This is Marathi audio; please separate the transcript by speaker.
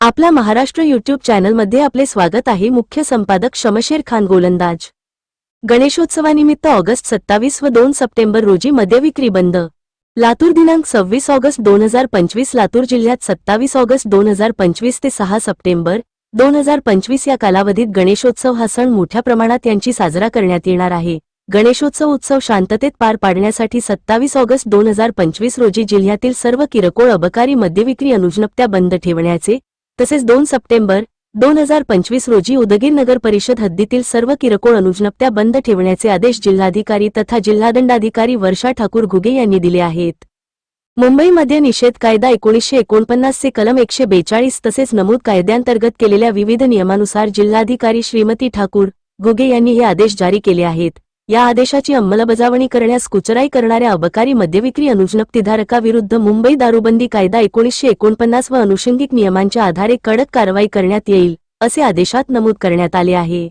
Speaker 1: आपला महाराष्ट्र यूट्यूब चॅनलमध्ये आपले स्वागत आहे. मुख्य संपादक शमशेर खान गोलंदाज. गणेशोत्सवानिमित्त ऑगस्ट सत्तावीस व दोन सप्टेंबर रोजी मद्यविक्री बंद. लातूर दिनांक सव्वीस ऑगस्ट दोन हजार पंचवीस लातूर जिल्ह्यात सत्तावीस ऑगस्ट दोन हजार पंचवीस ते सहा सप्टेंबर दोन हजार पंचवीस या कालावधीत गणेशोत्सव हा सण मोठ्या प्रमाणात यांची साजरा करण्यात येणार आहे. गणेशोत्सव उत्सव शांततेत पार पाडण्यासाठी सत्तावीस ऑगस्ट दोन हजार पंचवीस रोजी जिल्ह्यातील सर्व किरकोळ अबकारी मद्यविक्री अनुज्ञप्त्या बंद ठेवण्याचे तसेच दोन सप्टेंबर दोन हजार पंचवीस रोजी उदगीर नगर परिषद हद्दीतील सर्व किरकोळ अनुजनप्त्या बंद ठेवण्याचे आदेश जिल्हाधिकारी तथा जिल्हादंडाधिकारी वर्षा ठाकूर घुगे यांनी दिले आहेत. मुंबईमध्ये निषेध कायदा एकोणीसशे एकोणपन्नासचे कलम एकशे बेचाळीस तसेच नमूद कायद्यांतर्गत केलेल्या विविध नियमानुसार जिल्हाधिकारी श्रीमती ठाकूर घुगे यांनी हे आदेश जारी केले आहेत. या आदेशाची अंमलबजावणी करण्यास कुचराई करणाऱ्या अबकारी मद्यविक्री अनुज्ञप्तीधारकाविरुद्ध मुंबई दारूबंदी कायदा एकोणीसशे एकोणपन्नास व अनुषंगिक नियमांच्या आधारे कडक कारवाई करण्यात येईल असे आदेशात नमूद करण्यात आले आहे.